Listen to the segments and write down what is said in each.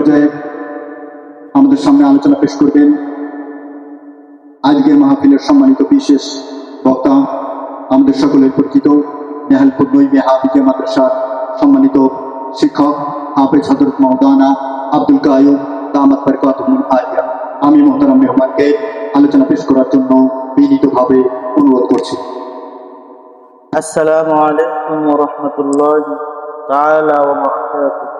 পর্যায়ে আমাদের সামনে আলোচনা পেশ করবেন। আজকের মাহফিলের সম্মানিত বিশেষ বক্তা আমাদের সকলের পরিচিত নেহালপুর নই মেহাবিকে মাদ্রাসার সম্মানিত শিক্ষক হাফেজ হজরত মৌদানা আব্দুল কায়ু দামাত আলিয়া। আমি মোহতারাম মেহমানকে আলোচনা পেশ করার জন্য বিনীতভাবে অনুরোধ করছি। আসসালামু আলাইকুম ওয়া তাআলা ওয়া বারাকাতুহু।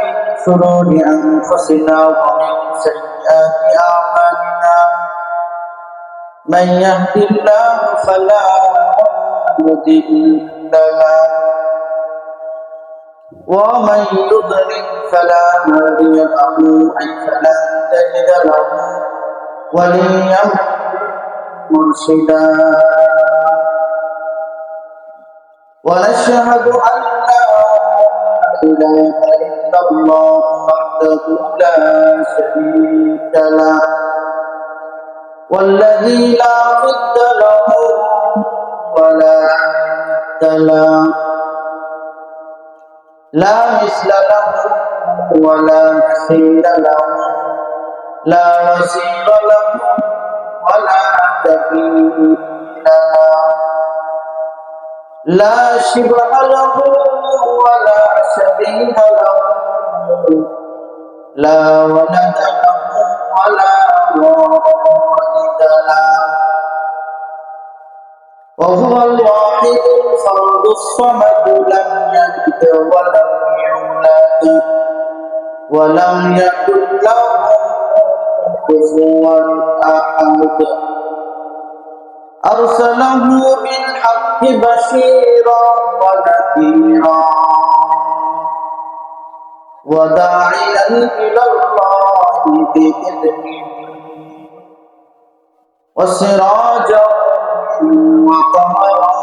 شرور انفسنا ومن سيئات أعمالنا. من يهد الله فلا مضل له. ومن يضلل فلا هادي له. فلا تجد له وليا مرشدا. ونشهد أن لا اله الا الله وحده لا شريك له والذي لا ضد له ولا ند له لا مثل له ولا مثيل له لا وزير له ولا كفيل له لا شبه له ولا شبيه له لا ولد له ولا والد له وهو الواحد الفرد الصمد لم يلد ولم يولد ولم يكن له كفوا احد ارسله بالحق بشيرا ونذيرا وداعيا الى الله باذنه وسراجا وقمرا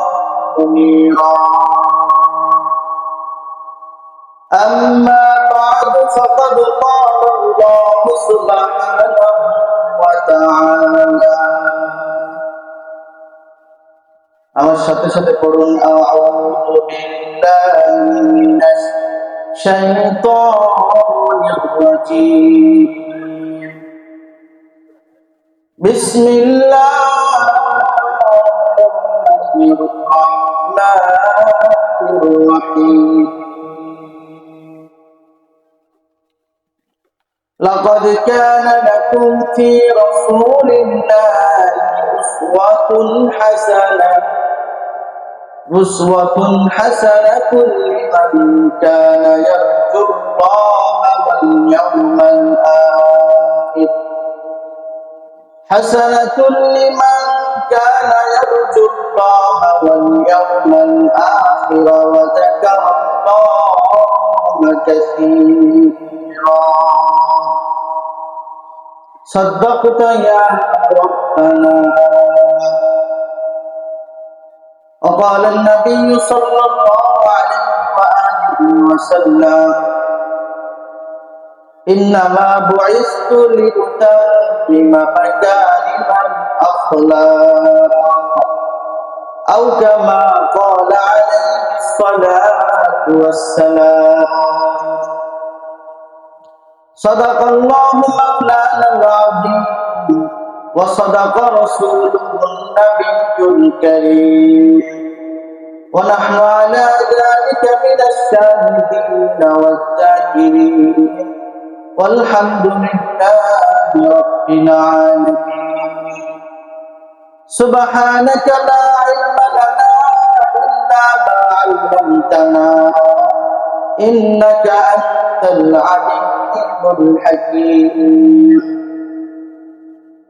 منيرا أما بعد فقد قال الله سبحانه وتعالى আমার সাথে সাথে পড়ুন আউযু বিল্লাহি মিনাশ الشيطان الرجيم. بسم الله الرحمن الرحيم. لقد كان لكم في رسول الله أسوة حسنة. أسوة حسنة لمن كان يرجو الله واليوم الآخر. حسنة لمن كان يرجو الله واليوم الآخر وذكر الله كثيرا. صدقت يا ربنا. وقال النبي صلى الله عليه وآله وسلم إنما بعثت لأتمم مكارم الأخلاق أو كما قال عليه الصلاة والسلام صدق الله مولانا العظيم وصدق رسوله النبي الكريم. ونحن على ذلك من الشاهدين والذاكرين. والحمد لله رب العالمين. سبحانك لا علم لنا إلا ما علمتنا. إنك أنت العليم الحكيم.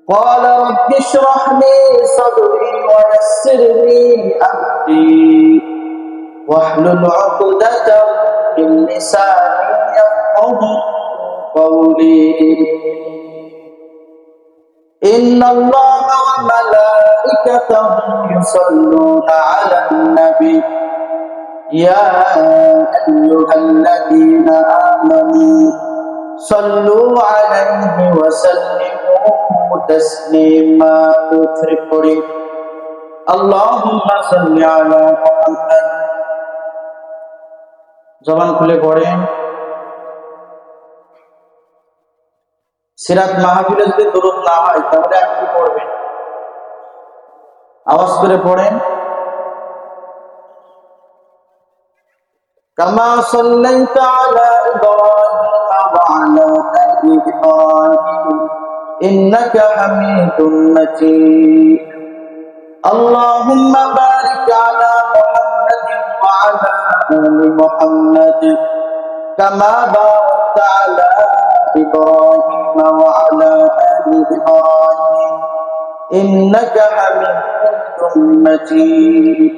قال رب اشرح لي صدري ويسر لي أمري. واحلل عقدة من لساني يفقه قولي. إن الله وملائكته يصلون على النبي. يا أيها الذين آمنوا صلوا عليه وسلموا. تسليما تفرقري اللهم صل على محمد জবান খুলে পড়েন সিরাত মাহফিলে যদি দরুদ না হয় তাহলে আপনি পড়বেন আওয়াজ করে পড়েন كما صليت على إنك حميد مجيد اللهم بارك على محمد وعلى آل محمد كما باركت على إبراهيم وعلى آل إبراهيم إنك حميد مجيد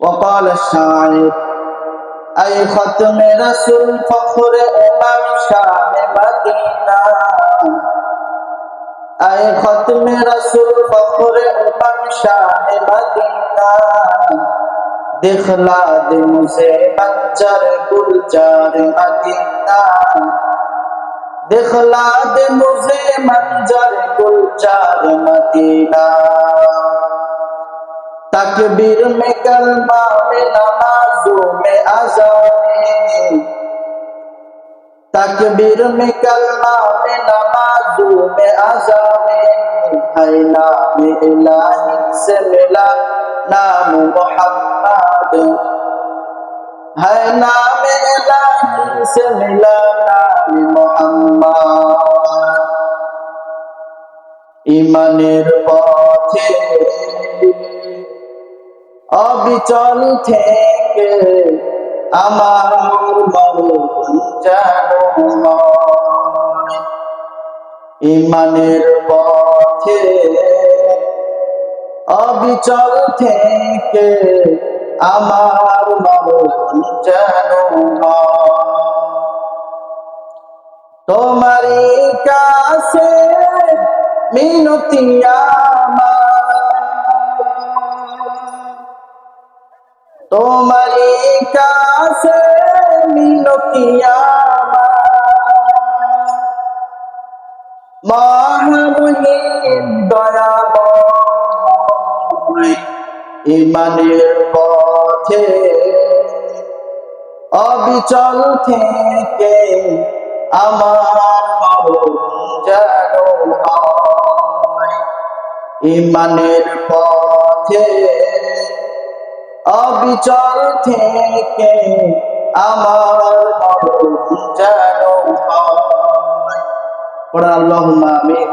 وقال الشاعر أي ختم رسول فخر أمم शान मदीना आए खत्म रसूल फखर उमम शान मदीना दिखला दे मुझे मंजर गुलजार मदीना दिखला दे मुझे मंजर गुलजार मदीना तकबीर में कलमा में नमाजों में अजान تکبیر میں کلمہ میں نمازوں میں اذان ہے نام الہی سے ملا نام محمد ہے نام الہی سے ملا نام محمد ইমানের পথে অবিচল থেকে আমার। ইমানের পথে অবিচল থেকে আমার মরণ নয়। তোমারই কাছে মিনতি তোমারই কাছে মিনতি মহামহিম দয়াময় ইমানের পথে অবিচল থেকে আমার যেন ইমানের পথে অবিচল থেকে আমার মরণ যেন হয়। ওরা আল্লাহ আমিন।